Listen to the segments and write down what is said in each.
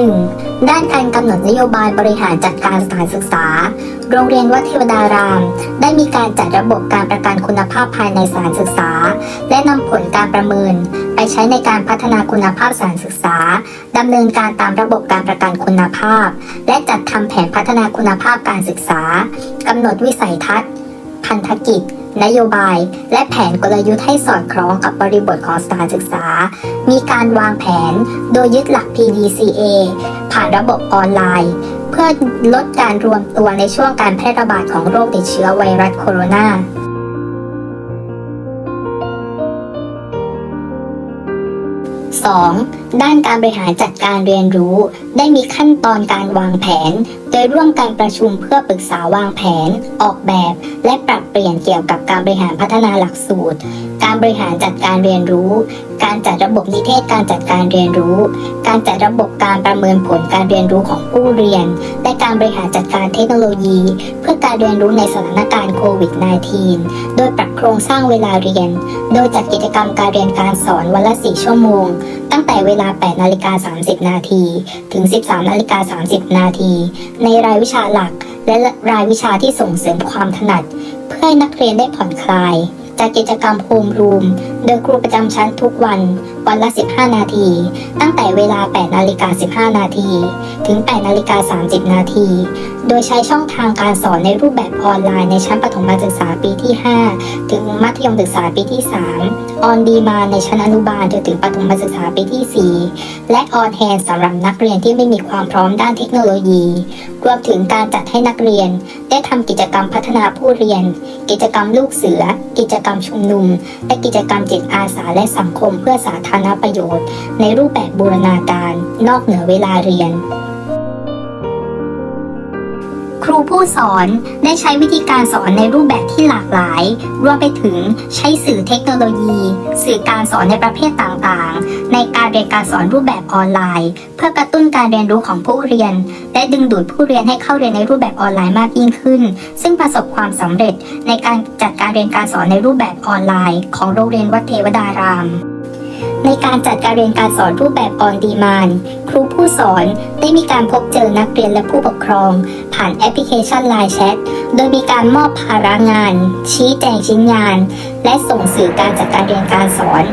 1. ด้านการกำหนดนโยบายบริหารจัดการสถานศึกษา โรงเรียนวัดเทวดาราม ได้มีการจัดระบบการประกันคุณภาพภายในสถานศึกษา และนำผลการประเมิน ไปใช้ในการพัฒนาคุณภาพสถานศึกษาดำเนินการตามระบบการประกันคุณภาพ และจัดทำแผนพัฒนาคุณภาพการศึกษากำหนดวิสัยทัศน์ พันธกิจ นโยบาย และแผนกลยุทธ์ให้สอดคล้องกับบริบทของสถานศึกษา มีการวางแผนโดยยึดหลัก PDCA ผ่านระบบออนไลน์ เพื่อลดการรวมตัวในช่วงการแพร่ระบาดของโรคติดเชื้อไวรัสโคโรนา 2. ด้านการบริหารจัดการเรียนรู้ ได้มีขั้นตอนการวางแผน โดยร่วมการประชุมเพื่อปรึกษาวางแผน ออกแบบ และปรับเปลี่ยนเกี่ยวกับการบริหารพัฒนาหลักสูตร การบริหารจัดการเรียนรู้ การจัดระบบนิเทศการจัดการเรียนรู้ การจัดระบบการประเมินผลการเรียนรู้ของผู้เรียน และการบริหารจัดการเทคโนโลยี เพื่อการเรียนรู้ในสถานการณ์โควิด -19 โดยปรับโครงสร้างเวลาเรียน โดยจัดกิจกรรมการเรียนการสอนวันละ 4 ชั่วโมง ตั้งแต่เวลา 8 นาฬิกา 30 นาที ถึง 13 นาฬิกา 30 นาที ในรายวิชาหลัก และรายวิชาที่ส่งเสริมความถนัด เพื่อให้นักเรียนได้ผ่อนคลาย จากกิจกรรมโฮมรูมโดยครูประจำชั้นทุกวัน วันละ 15 นาที ตั้งแต่เวลา 8 นาฬิกา 15 นาที ถึง 8 นาฬิกา 30 นาที โดยใช้ช่องทางการสอนในรูปแบบออนไลน์ในชั้นประถมศึกษาปีที่ 5 ถึงมัธยมศึกษาปีที่ 3 ออนดีมาในชั้นอนุบาลจนถึงประถมศึกษาปีที่ 4 และออนแฮนสำหรับนักเรียนที่ไม่มีความพร้อมด้านเทคโนโลยี รวมถึงการจัดให้นักเรียน ได้ทำกิจกรรมพัฒนาผู้เรียน กิจกรรมลูกเสือ กิจกรรมชุมนุม และกิจกรรมจิตอาสาและสังคมเพื่อสาธารณประโยชน์ ในรูปแบบบูรณาการ นอกเหนือเวลาเรียน ครูผู้สอนได้ใช้วิธีการสอนในรูปแบบที่หลากหลาย รวมไปถึงใช้สื่อเทคโนโลยี สื่อการสอนในประเภทต่างๆ ในการเรียนการสอนรูปแบบออนไลน์ เพื่อกระตุ้นการเรียนรู้ของผู้เรียน และดึงดูดผู้เรียนให้เข้าเรียนในรูปแบบออนไลน์มากยิ่งขึ้น ซึ่งประสบความสำเร็จในการจัดการเรียนการสอนในรูปแบบออนไลน์ ของโรงเรียนวัดเทวดาราม ในการจัดการเรียนการสอนรูปแบบออนดีมานครูผู้สอนได้มีการพบเจอนักเรียนและผู้ปกครอง ผ่านแอปพลิเคชัน Line Chat โดยมีการมอบภาระงาน ชี้แจงชิ้นงาน และส่งสื่อการจัดการเรียนการสอน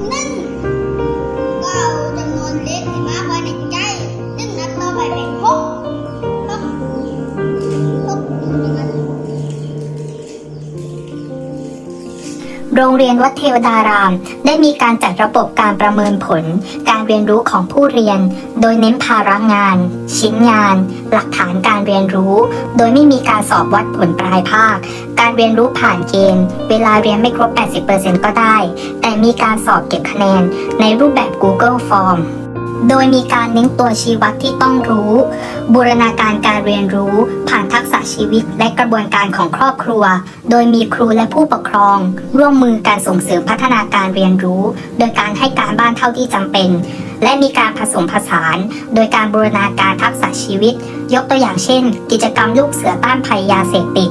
า รงเรียนวัดเทวดาราม ได้มีการจัดระบบการประเมินผล การเรียนรู้ของผู้เรียน โดยเน้นภาระงาน ชิ้นงาน หลักฐานการเรียนรู้ โดยไม่มีการสอบวัดผลปลายภาค การเรียนรู้ผ่านเกณฑ์ เวลาเรียนไม่ครบ 80%ก็ได้ แต่มีการสอบเก็บคะแนน ในรูปแบบ Google Form โดยมีการเน้นตัวชี้วัดที่ต้องรู้ บูรณาการการเรียนรู้ ผ่านทักษะชีวิตและกระบวนการของครอบครัว โดยมีครูและผู้ปกครอง ร่วมมือการส่งเสริมพัฒนาการเรียนรู้ โดยการให้การบ้านเท่าที่จำเป็น และมีการผสมผสาน โดยการบูรณาการทักษะชีวิต ยกตัวอย่างเช่น กิจกรรมลูกเสือต้านภัยยาเสพติด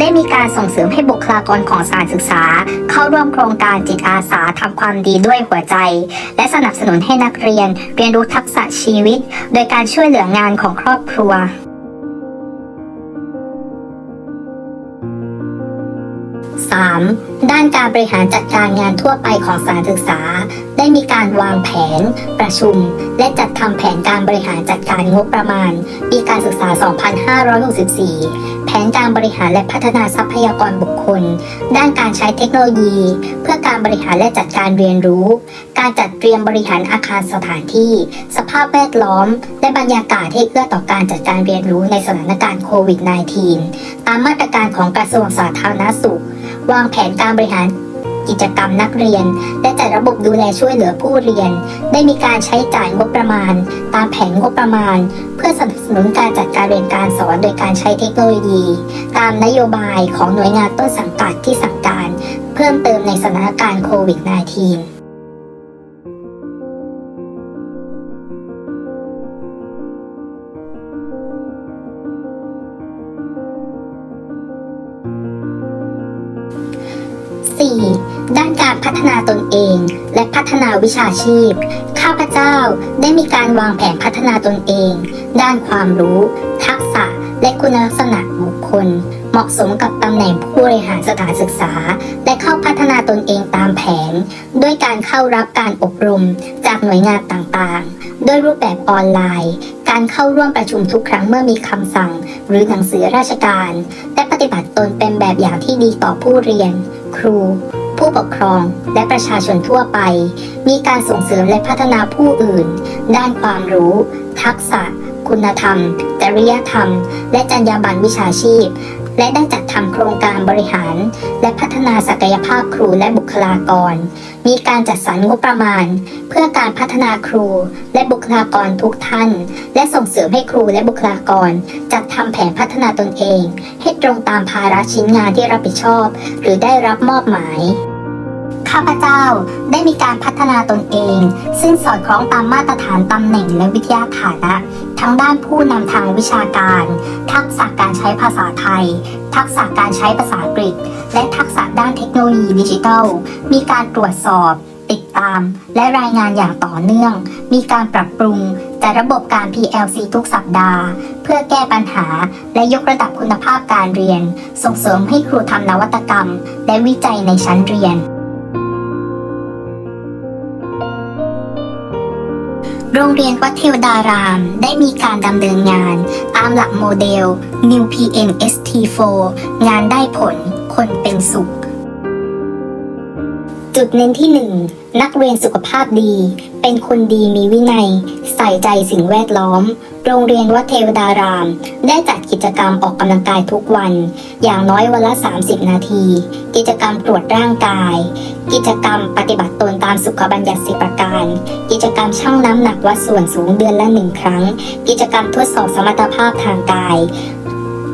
ได้มีการส่งเสริมให้บุคลากรของสถานศึกษา เข้าร่วมโครงการจิตอาสาทำความดีด้วยหัวใจ และสนับสนุนให้นักเรียนเรียนรู้ทักษะชีวิต โดยการช่วยเหลืองานของครอบครัว 3. ด้านการบริหารจัดการงานทั่วไปของสถานศึกษา ได้มีการวางแผน ประชุม และจัดทำแผนการบริหารจัดการงบประมาณ ปีการศึกษา 2564 แผนการบริหารและพัฒนาทรัพยากรบุคคล ด้านการใช้เทคโนโลยี เพื่อการบริหารและจัดการเรียนรู้ การจัดเตรียมบริหารอาคารสถานที่ สภาพแวดล้อม และบรรยากาศให้เอื้อต่อการจัดการเรียนรู้ในสถานการณ์โควิด -19 ตามมาตรการของกระทรวงสาธารณสุข วางแผนการบริหาร กิจกรรมนักเรียน และจัดระบบดูแลช่วยเหลือผู้เรียน ได้มีการใช้จ่ายงบประมาณ ตามแผนงบประมาณ เพื่อสนับสนุนการจัดการเรียนการสอนโดยการใช้เทคโนโลยี ตามนโยบายของหน่วยงานต้นสังกัดที่สั่งการ เพิ่มเติมในสถานการณ์โควิด -19 เอง และพัฒนาวิชาชีพ ข้าพเจ้าได้มีการวางแผนพัฒนาตนเอง ด้านความรู้ ทักษะ และคุณลักษณะบุคคล เหมาะสมกับตำแหน่งผู้บริหารสถานศึกษา และเข้าพัฒนาตนเองตามแผน ด้วยการเข้ารับการอบรมจากหน่วยงานต่างๆ ด้วยรูปแบบออนไลน์ การเข้าร่วมประชุมทุกครั้งเมื่อมีคำสั่ง หรือหนังสือราชการ และปฏิบัติตนเป็นแบบอย่างที่ดีต่อผู้เรียน ครู ผู้ปกครองและประชาชนทั่วไป มีการส่งเสริมและพัฒนาผู้อื่น ด้านความรู้ ทักษะ คุณธรรม จริยธรรม และจรรยาบรรณวิชาชีพ และได้จัดทำโครงการบริหาร และพัฒนาศักยภาพครูและบุคลากร มีการจัดสรรงบประมาณ เพื่อการพัฒนาครูและบุคลากรทุกท่าน และส่งเสริมให้ครูและบุคลากร จัดทำแผนพัฒนาตนเอง ให้ตรงตามภาระชิ้นงานที่รับผิดชอบ หรือได้รับมอบหมายข้าพเจ้าได้มีการพัฒนาตนเอง ซึ่งสอดคล้องตามมาตรฐานตำแหน่งและวิทยาฐานะ ทั้งด้านผู้นำทางวิชาการ ทักษะการใช้ภาษาไทย ทักษะการใช้ภาษาอังกฤษ และทักษะด้านเทคโนโลยีดิจิทัล มีการตรวจสอบ ติดตาม และรายงานอย่างต่อเนื่อง มีการปรับปรุงจัดระบบการ PLC ทุกสัปดาห์ เพื่อแก้ปัญหา และยกระดับคุณภาพการเรียน ส่งเสริมให้ครูทำนวัตกรรม และวิจัยในชั้นเรียน โรงเรียนวัดเทวดาราม ได้มีการดำเนินงาน ตามหลักโมเดล New PM ST4 งานได้ผล คนเป็นสุข จุดเน้นที่ 1 นักเรียนสุขภาพดี เป็นคนดีมีวินัย ใส่ใจสิ่งแวดล้อม โรงเรียนวัดเทวดาราม ได้จัดกิจกรรมออกกำลังกายทุกวัน อย่างน้อยวันละ 30 นาที กิจกรรมตรวจร่างกาย กิจกรรมปฏิบัติตนตามสุขบัญญัติสิประการ กิจกรรมชั่งน้ำหนักวัดส่วนสูงเดือนละหนึ่งครั้ง กิจกรรมทดสอบสมรรถภาพทางกาย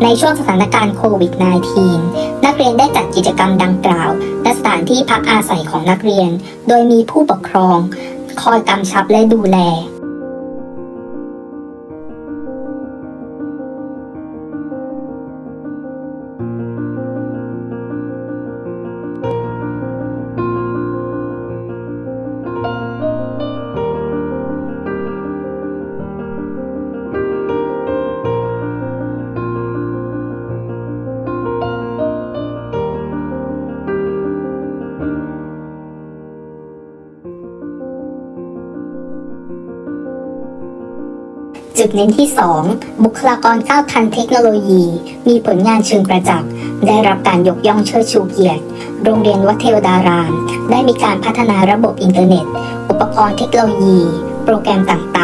ในช่วงสถานการณ์โควิด -19 นักเรียนได้จัดกิจกรรมดังกล่าวณสถานที่พักอาศัยของนักเรียน โดยมีผู้ปกครอง คอยกำชับและดูแล จุดเน้นที่ 2 บุคลากรก้าวทันเทคโนโลยี มีผลงานเชิงประจักษ์ ได้รับการยกย่องเชิดชูเกียรติ โรงเรียนวัดเทวดาราม ได้มีการพัฒนาระบบอินเทอร์เน็ต อุปกรณ์เทคโนโลยี โปรแกรมต่างๆ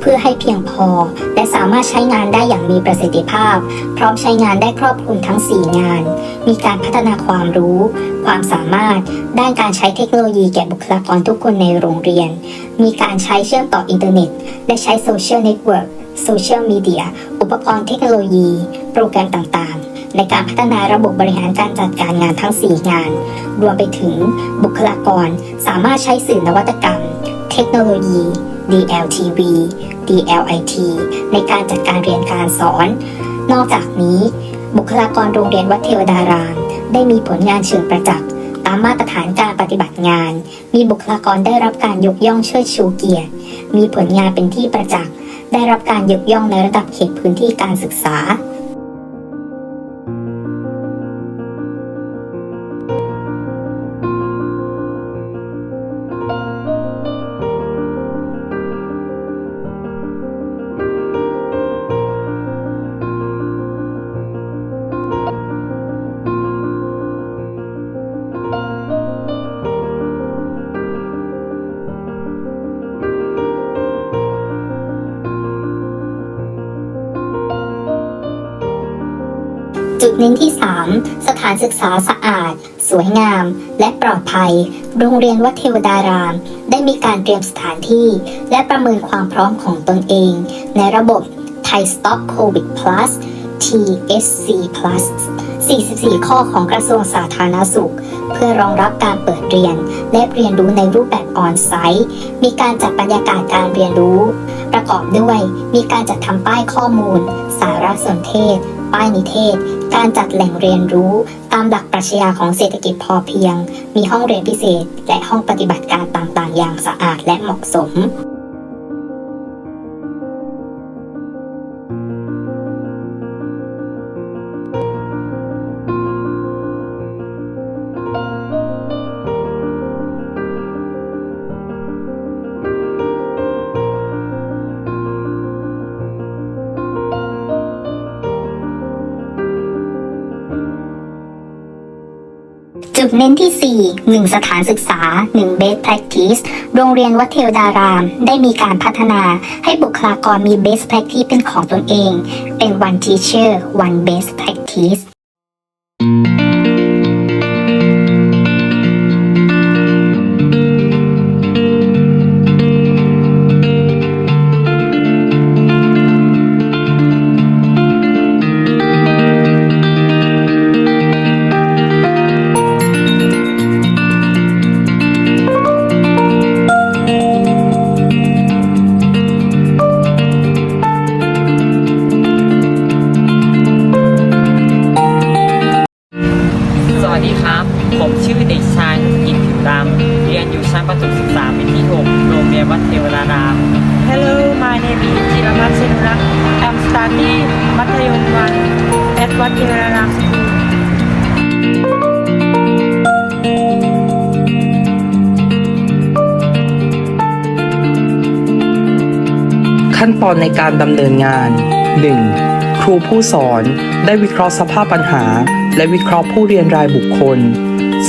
เพื่อให้เพียงพอ และสามารถใช้งานได้อย่างมีประสิทธิภาพ พร้อมใช้งานได้ครอบคลุมทั้ง 4 งาน มีการพัฒนาความรู้ ความสามารถ ด้านการใช้เทคโนโลยีแก่บุคลากรทุกคนในโรงเรียน มีการใช้เชื่อมต่ออินเทอร์เน็ต และใช้โซเชียลเน็ตเวิร์กโซเชียลมีเดียอุปกรณ์เทคโนโลยี โปรแกรมต่างๆ ในการพัฒนาระบบบริหารการจัดการงานทั้ง 4 งาน รวมไปถึงบุคลากรสามารถใช้สื่อนวัตกรรม เทคโนโลยี DLTV DLIT ในการจัดการเรียนการสอน นอกจากนี้ บุคลากรโรงเรียนวัดเทวดาราม ได้มีผลงานเชิงประจักษ์ตามมาตรฐานการปฏิบัติงาน มีบุคลากรได้รับการยกย่องเชิดชูเกียรติ มีผลงานเป็นที่ประจักษ์ได้รับการยกย่องในระดับเขตพื้นที่การศึกษา ศึกษาสะอาด สวยงาม และปลอดภัย โรงเรียนวัดเทวดาราม ได้มีการเตรียมสถานที่ และประเมินความพร้อมของตนเอง ในระบบ Thai Stop COVID Plus TSC Plus 44 ข้อของกระทรวงสาธารณสุข เพื่อรองรับการเปิดเรียน และเรียนรู้ในรูปแบบออนไซต์ มีการจัดบรรยากาศการเรียนรู้ ประกอบด้วย มีการจัดทำป้ายข้อมูล สารสนเทศ ป้ายนิเทศ การจัดแหล่งเรียนรู้ ตามหลักปรัชญาของเศรษฐกิจพอเพียง มีห้องเรียนพิเศษ และห้องปฏิบัติการต่างๆ อย่างสะอาดและเหมาะสม จุดเน้นที่ 4 1 สถานศึกษา 1 best practice โรงเรียนวัดเทวดาราม ได้มีการพัฒนาให้บุคลากรมี best practice เป็นของตนเอง เป็น one teacher one best practice Hello, my name is Jiramat Senura. I'm studying Matayom 1 at Wat Tirararam School. ขั้นตอนในการดำเนินงาน 1. ครูผู้สอนได้วิเคราะห์สภาพปัญหา และวิเคราะห์ผู้เรียนรายบุคคล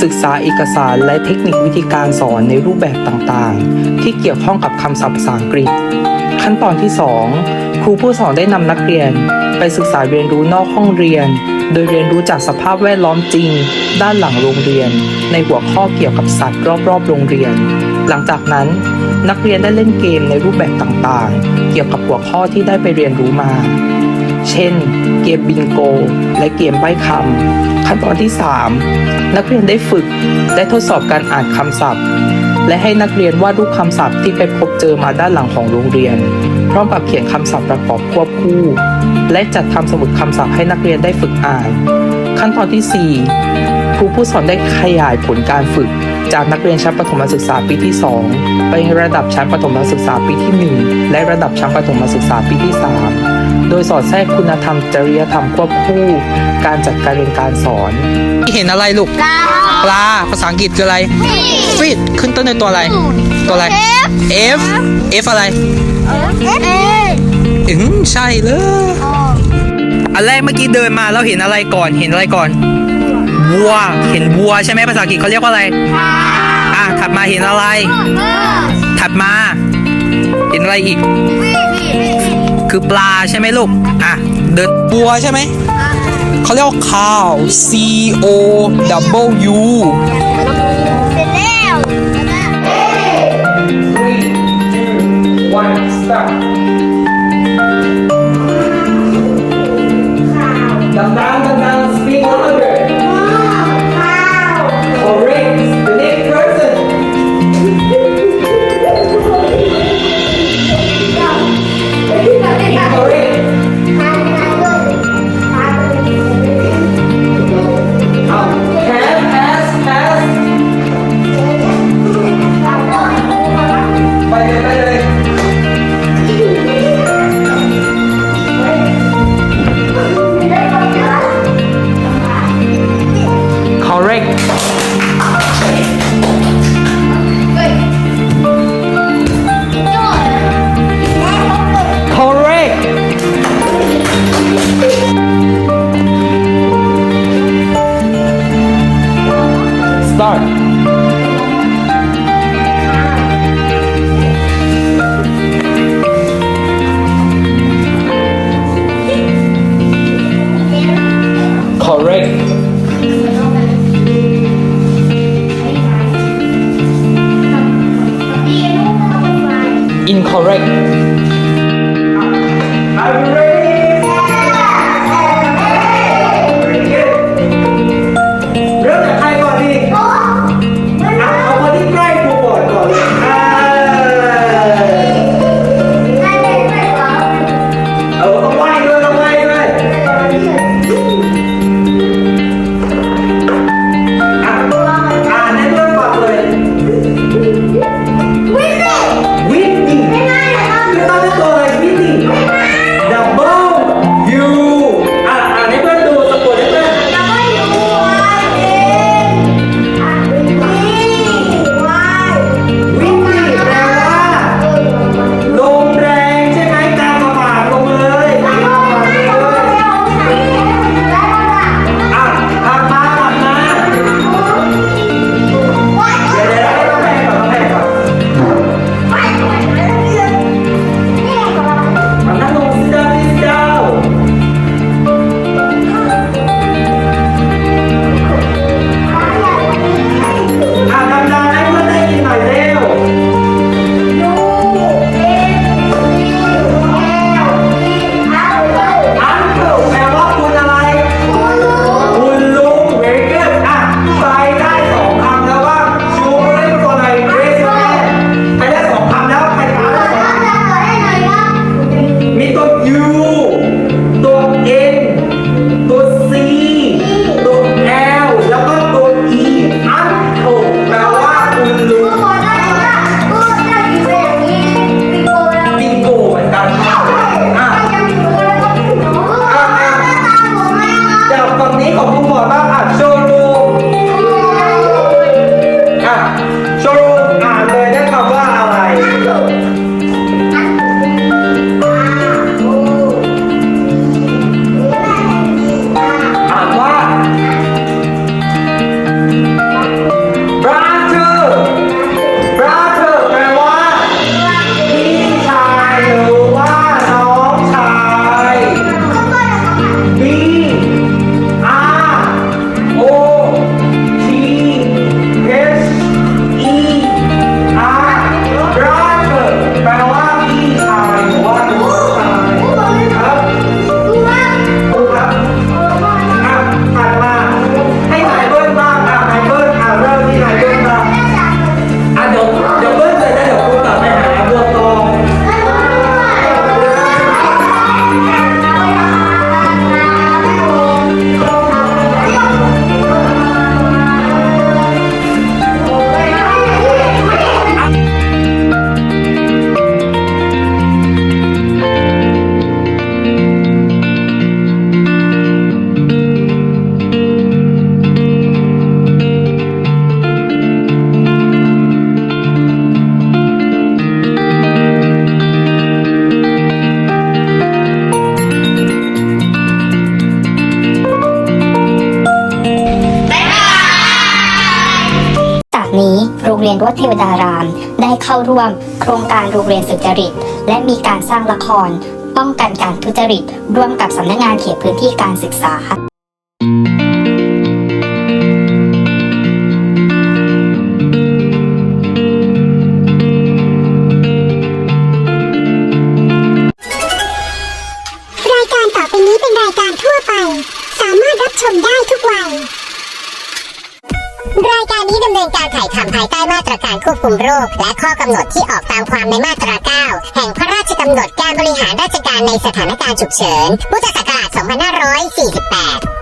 ศึกษาเอกสารและเทคนิควิธีการสอนในรูปแบบต่างๆ ที่เกี่ยวข้องกับคำศัพท์ภาษาอังกฤษ ขั้นตอนที่ 2 ครูผู้สอนได้นำนักเรียน ไปศึกษาเรียนรู้นอกห้องเรียน โดยเรียนรู้จากสภาพแวดล้อมจริง ด้านหลังโรงเรียน ในหัวข้อเกี่ยวกับสัตว์รอบๆ โรงเรียน หลังจากนั้น นักเรียนได้เล่นเกมในรูปแบบต่างๆ เกี่ยวกับหัวข้อที่ได้ไปเรียนรู้มา เช่น เกมบิงโก และเกมใบ้คำขั้นตอนที่ 3 นักเรียนได้ฝึก ได้ทดสอบการอ่านคำศัพท์ และให้นักเรียนวาดรูปคำศัพท์ที่ไปพบเจอมาด้านหลังของโรงเรียน พร้อมกับเขียนคำศัพท์ประกอบควบคู่ และจัดทำสมุดคำศัพท์ให้นักเรียนได้ฝึกอ่าน ขั้นตอนที่ 4 ครูผู้สอนได้ขยายผลการฝึก จากนักเรียนชั้นประถมศึกษาปีที่ 2 ไประดับชั้นประถมศึกษาปีที่ 1 และระดับชั้นประถมศึกษาปีที่ 3 โดยสอดแทรกคุณธรรมจริยธรรมควบคู่ การจัดการเรียนการสอน เห็นอะไรลูก ปลาปลาภาษาอังกฤษคืออะไร ฟิตขึ้นต้นในตัวอะไร ตัวอะไร F F อะไรอืมใช่เลยอันแรกเมื่อกี้เดินมาแล้วเห็นอะไรก่อน เห็นอะไรก่อน วัว เห็นวัวใช่ไหมภาษาอังกฤษเขาเรียกว่าอะไร อะ ถัดมาเห็นอะไร ถัดมา เห็นอะไรอีก คือปลาใช่ไหมลูก อะ เดินวัวใช่ไหม เขาเรียกว่า cow C O W เสร็จแล้ว one เข้าร่วม โครงการโรงเรียนสุจริต และมีการสร้างละคร ป้องกันการทุจริต ร่วมกับสำนักงงานเขตพื้นที่การศึกษา ตรการควบคุมโรค และข้อกำหนดที่ออกตามความในมาตรา 9 แห่งพระราชกำหนดการบริหารราชการในสถานการณ์ฉุกเฉินพุทธศักราช2548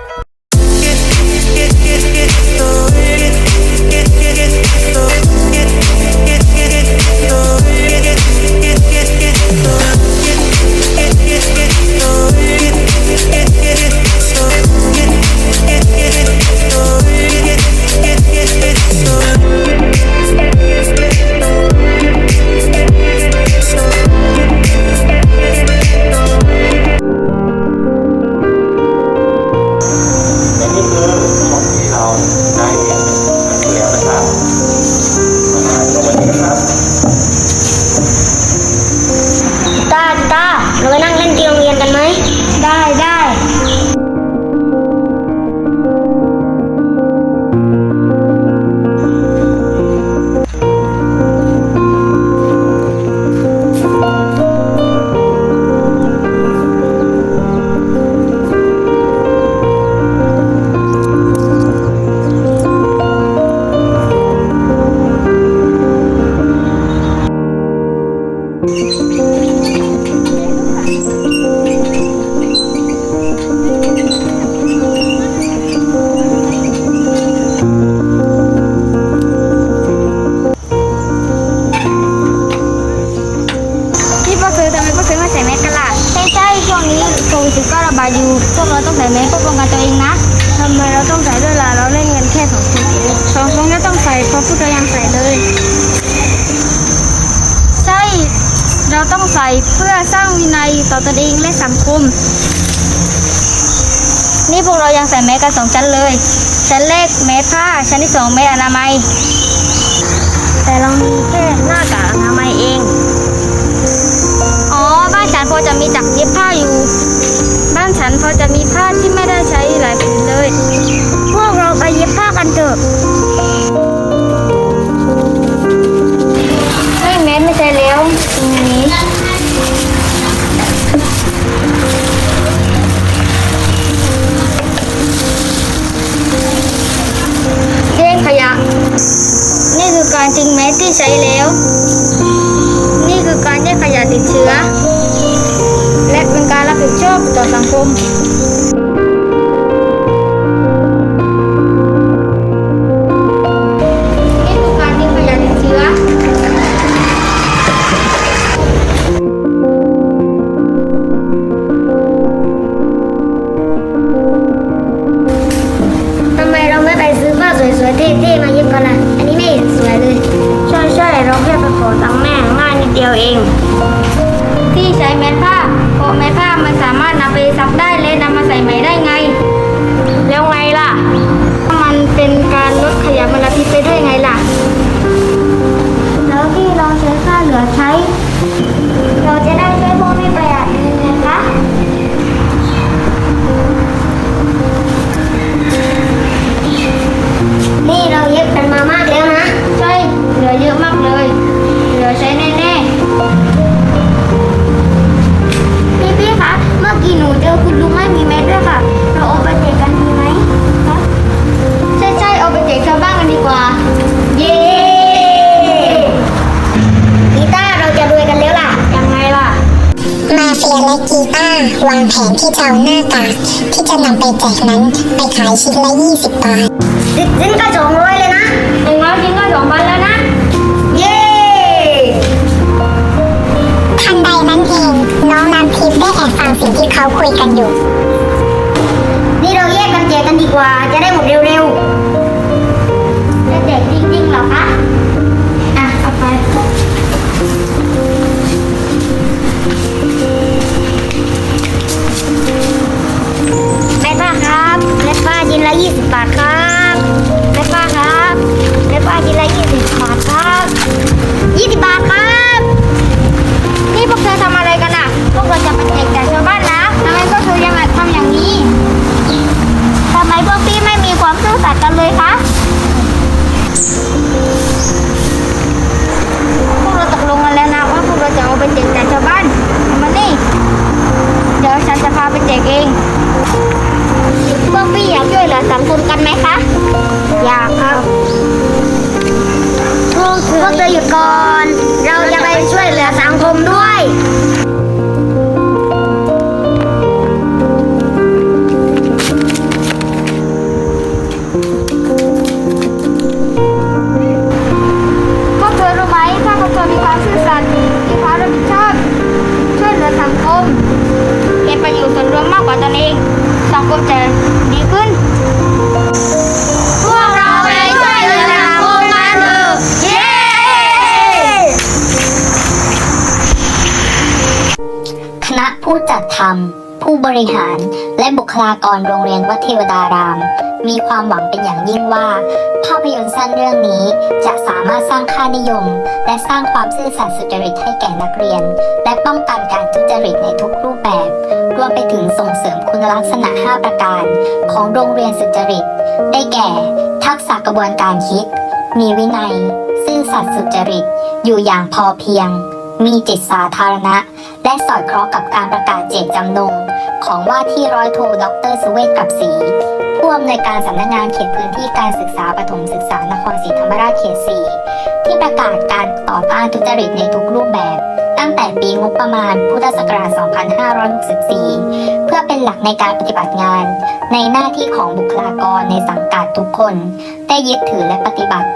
ต่อตนเองและสังคม นี่พวกเรายังใส่แมสกันสองชั้นเลย ชั้นแรกแมสผ้า ชั้นที่สองแมสอนามัย แต่เรามีแค่หน้ากากอนามัยเอง อ๋อ บ้านฉันพอจะมีจักรเย็บผ้าอยู่ บ้านฉันพอจะมีผ้าที่ไม่ได้ใช้หลายผืนเลย พวกเราไปเย็บผ้ากันเถอะ ยมลพิษไปด้วยไงล่ะ แล้วที่เราใช้ผ้าเหลือใช้ เราจะได้ช่วยพวกไม่ประหยัดเงินไงคะนี่เราเย็บกันมามากแล้วนะ ใช่ เหลือเยอะมากเลย เหลือใช้แน่ๆ พี่พี่คะ เมื่อกี้หนูเจอคุณลุงไม่มีแมสด้วยค่ะ เฟียและกีตาร์วางแผนที่จะเอาหน้ากากที่จะนำไปแจกนั้นไปขายชิ้นละ 20 บาทสิ้นก็สองร้อยเลยนะหนึ่งร้อยชิ้นก็สองพันแล้วนะ เย้ ทันใดนั้นเอง น้องน้ำทิพย์ได้แอบฟังสิ่งที่เขาคุยกันอยู่ นี่เราแยกกันแจกกันดีกว่า จะได้ บาทครับแม่ป้าครับแม่ป้าชิ้นละยี่สิบบาทครับยี่สิบบาทครับ นี่พวกเธอทำอะไรกันอะ พวกเราจะไปแจกจ่ายชาวบ้านนะทำไมพวกเธอยังทำอย่างนี้ทำไมพวกพี่ไม่มีความซื่อสัตย์กันเลยคะพวกเราตกลงกันแล้วนะว่าพวกเราจะเอาไปแจกจ่ายชาวบ้านเอามานี่เดี๋ยวฉันจะพาไปแจกเอง พวกพี่อยากช่วยเหลือสังคมกันไหมคะากรโรงเรียนวัดเทวดาราม มีความหวังเป็นอย่างยิ่งว่า ภาพยนตร์สั้นเรื่องนี้จะสามารถสร้างค่านิยม และสร้างความซื่อสัตย์สุจริตให้แก่นักเรียน และป้องกันการทุจริตในทุกรูปแบบ รวมไปถึงส่งเสริมคุณลักษณะ 5 ประการ ของโรงเรียนสุจริต ได้แก่ ทักษะกระบวนการคิด มีวินัย ซื่อสัตย์สุจริต อยู่อย่างพอเพียง มีจิตสาธารณะ และสอดคล้องกับการประกาศเจตจำนง ของว่าที่ร้อยโทดรสุเวศกับศรีผู้อำนวยการสำนักงานเขตพื้นที่การศึกษาปฐมศึกษานครศรีธรรมราชเขต 4 ที่ประกาศการต่อต้านทุจริตในทุกรูปแบบ ตั้งแต่ปีงบประมาณพุทธศักราช 2564 เพื่อเป็นหลักในการปฏิบัติงาน ในหน้าที่ของบุคลากรในสังกัดทุกคน ได้ยึดถือและปฏิบัติ